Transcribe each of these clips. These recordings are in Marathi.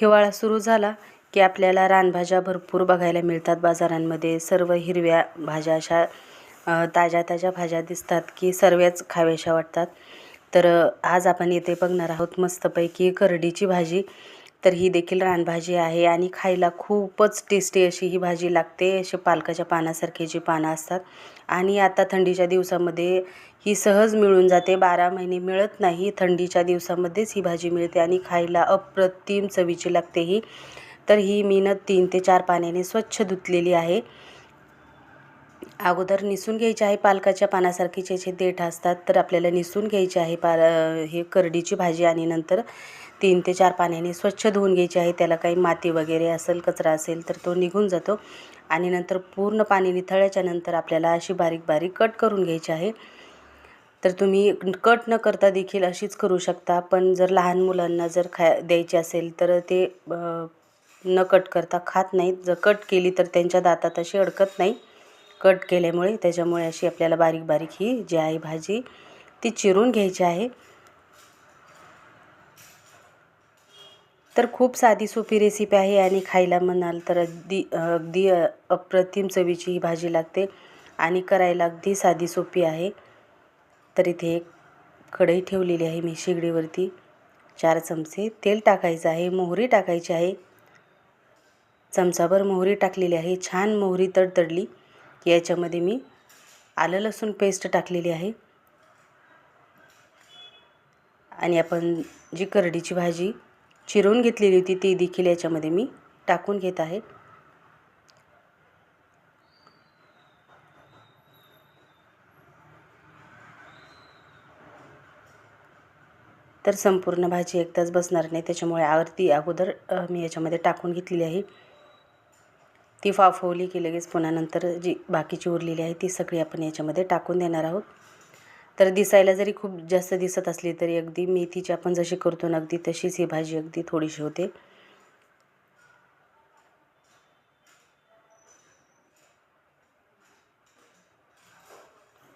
हिवाळा सुरू झाला की आपल्याला रानभाज्या भरपूर बघायला मिळतात बाजारांमध्ये. सर्व हिरव्या भाज्या अशा ताज्या ताज्या भाज्या दिसतात की सर्वच खाव्याशा वाटतात. तर आज आपण येथे बघणार आहोत मस्तपैकी करडीची भाजी. तर ही देखील रानभाजी आहे आणि खायला खूपच टेस्टी अशी ही भाजी लागते. असे पालकाच्या पानासारखी जी पानं असतात. आणि आता थंडीच्या दिवसामध्ये ही सहज मिळून जाते. बारा महिने मिळत नाही थंडीच्या दिवसामध्येच ही भाजी मिळते आणि खायला अप्रतिम चवीची लागते ही. तर ही मी न तीन ते चार पाण्याने स्वच्छ धुतलेली आहे. अगोदर निसून घ्यायचे आहे पालकाच्या पानासारखी जे देठ असतात तर आपल्याला निसून घ्यायचे आहे पाल हे करडीची भाजी आणि नंतर तीन ते चार पाण्याने स्वच्छ धुवून घ्यायची आहे. त्याला काही माती वगैरे असेल कचरा असेल तर तो निघून जातो. आणि नंतर पूर्ण पाणी निथळल्याच्या नंतर आपल्याला अशी बारीक बारीक कट करून घ्यायची आहे. तर तुम्ही कट न करता देखील अशीच करू शकता पण जर लहान मुलांना जर खा द्यायची असेल तर ते न कट करता खात नाहीत. जर कट केली तर त्यांच्या दातात अशी अडकत नाही. कट केल्यामुळे त्याच्यामुळे अशी आपल्याला बारीक बारीक ही जी आहे भाजी ती चिरून घ्यायची आहे. तर खूप साधी सोपी रेसिपी आहे आणि खायला म्हणाल तर अगदी अगदी अप्रतिम चवीची ही भाजी लागते आणि करायला अगदी साधी सोपी आहे. तर इथे एक कढई ठेवलेली आहे मी शेगडीवरती. चार चमचे तेल टाकायचं आहे मोहरी टाकायची आहे. चमचाभर मोहरी टाकलेली आहे छान मोहरी तडतडली. की याच्यामध्ये मी आलं लसूण पेस्ट टाकलेली आहे. आणि आपण जी करडीची भाजी चिरून घेतलेली होती ती देखील याच्यामध्ये मी टाकून घेत आहे. तर संपूर्ण भाजी एकदाच बसणार नाही त्याच्यामुळे आरती अगोदर मी याच्यामध्ये टाकून घेतलेली आहे. ती वाफवली की लगेच पुन्हा नंतर जी बाकीची उरलेली आहे ती सगळी आपण याच्यामध्ये टाकून देणार आहोत. तर दिसायला जरी खूप जास्त दिसत असली तरी अगदी मेथीची आपण जशी करतो ना अगदी तशीच ही भाजी अगदी थोडीशी होते.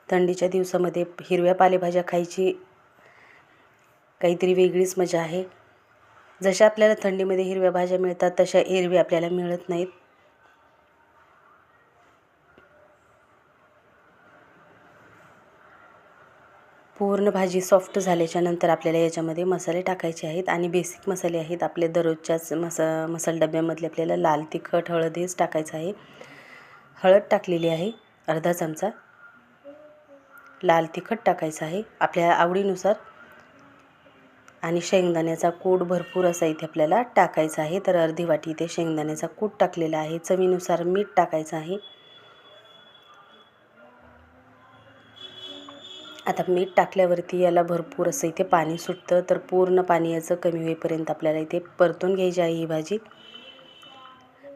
थंडीच्या दिवसामध्ये हिरव्या पालेभाज्या खायची काहीतरी वेगळीच मजा आहे. जशा आपल्याला थंडीमध्ये हिरव्या भाज्या मिळतात तशा हिरव्या आपल्याला मिळत नाहीत. पूर्ण भाजी सॉफ्ट झाल्याच्यानंतर आपल्याला याच्यामध्ये मसाले टाकायचे आहेत आणि बेसिक मसाले आहेत. आपले दररोजच्याच मसा मसाला डब्यामधले आपल्याला लाल तिखट हळद हेच टाकायचं आहे. हळद टाकलेली आहे अर्धा चमचा. लाल तिखट टाकायचं आहे. आपल्या आवडीनुसार आणि शेंगदाण्याचा कूट भरपूर असा इथे आपल्याला टाकायचा आहे. तर अर्धी वाटी इथे शेंगदाण्याचा कूट टाकलेला आहे. चवीनुसार मीठ टाकायचं आहे. आता मीठ टाकल्यावरती याला भरपूर असं इथे पाणी सुटतं तर पूर्ण पाणी याचं कमी होईपर्यंत आपल्याला इथे परतून घ्यायची आहे ही भाजी.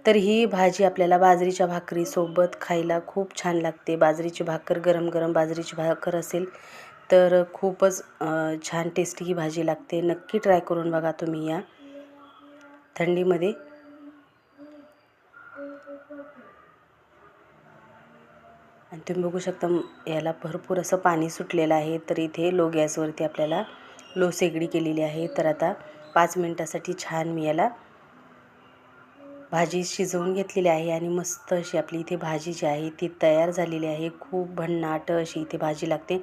तर ही भाजी आपल्याला बाजरीच्या भाकरीसोबत खायला खूप छान लागते. बाजरीची भाकर गरम गरम बाजरीची भाकर असेल तर खूपच छान टेस्टी ही भाजी लागते. नक्की ट्राय करून बघा तुम्ही या थंडीमध्ये. आणि तुम्ही बघू शकता याला भरपूर असं पाणी सुटलेलं आहे. तर इथे लो गॅसवरती आपल्याला लो शेगडी केलेली आहे. तर आता पाच मिनटासाठी छान मी याला भाजी शिजवून घेतलेली आहे आणि मस्त अशी आपली इथे भाजी जी आहे ती तयार झालेली आहे. खूप भन्नाट अशी इथे भाजी लागते.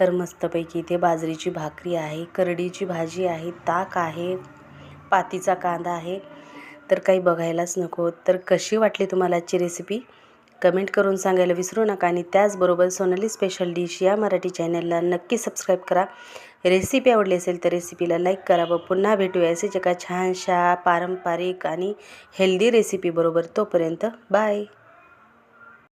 तर मस्तपैकी इथे बाजरीची भाकरी आहे करडीची भाजी आहे ताक आहे पातीचा कांदा आहे. तर काही बघायलाच नको. तर कशी वाटली तुम्हाला आजची रेसिपी कमेंट करून सांगायला विसरू नका आणि त्याचबरोबर सोनाली स्पेशल डिश या मराठी चॅनलला नक्की सबस्क्राईब करा. रेसिपी आवडली असेल तर रेसिपीला लाईक करा व पुन्हा भेटूया असेच एका छानशा पारंपरिक आणि हेल्दी रेसिपीबरोबर तोपर्यंत बाय